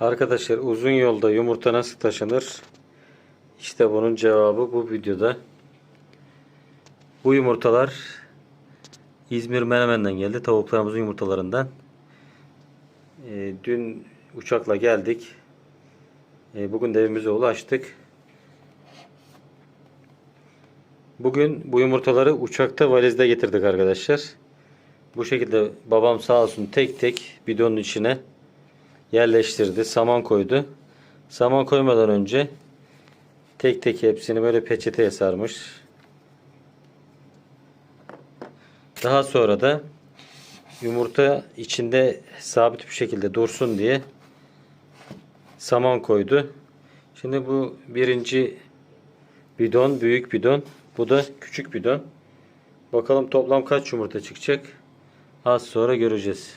Arkadaşlar uzun yolda yumurta nasıl taşınır? İşte bunun cevabı bu videoda. Bu yumurtalar İzmir Menemen'den geldi. Tavuklarımızın yumurtalarından. Ee, dün uçakla geldik. Ee, bugün de evimize ulaştık. Bugün bu yumurtaları uçakta valizde getirdik arkadaşlar. Bu şekilde babam sağ olsun tek tek bidonun içine yerleştirdi. Saman koydu. Saman koymadan önce tek tek hepsini böyle peçeteye sarmış. Daha sonra da yumurta içinde sabit bir şekilde dursun diye saman koydu. Şimdi bu birinci bidon, büyük bidon. Bu da küçük bidon. Bakalım toplam kaç yumurta çıkacak? Az sonra göreceğiz.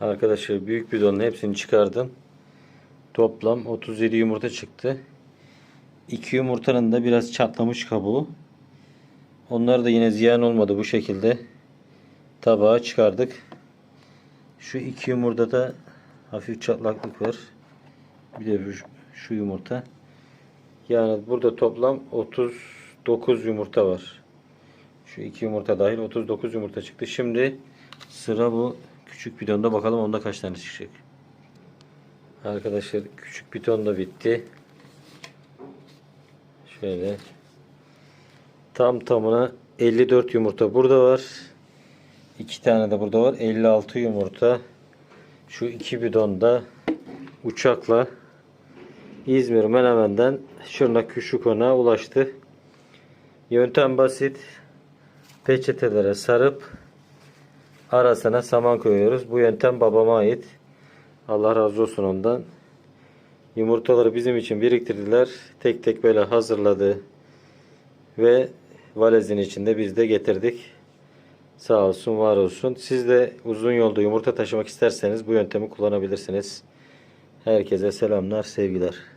Arkadaşlar büyük bidonun hepsini çıkardım. Toplam 37 yumurta çıktı. 2 yumurtanın da biraz çatlamış kabuğu. Onlar da yine ziyan olmadı bu şekilde. Tabağa çıkardık. Şu iki yumurtada hafif çatlaklık var. Bir de şu yumurta. Yani burada toplam 39 yumurta var. Şu iki yumurta dahil 39 yumurta çıktı. Şimdi sıra bu küçük bidonda bakalım onda kaç tane çıkacak. Arkadaşlar küçük bidon da bitti. Şöyle. Tam tamına 54 yumurta burada var. 2 tane de burada var. 56 yumurta. Şu iki bidonda uçakla İzmir Menemen'den Şırnak Küçükon'a ulaştı. Yöntem basit. Peçetelere sarıp arasına saman koyuyoruz. Bu yöntem babama ait. Allah razı olsun ondan. Yumurtaları bizim için biriktirdiler. Tek tek böyle hazırladı. Ve valizin içinde biz de getirdik. Sağ olsun, var olsun. Siz de uzun yolda yumurta taşımak isterseniz bu yöntemi kullanabilirsiniz. Herkese selamlar, sevgiler.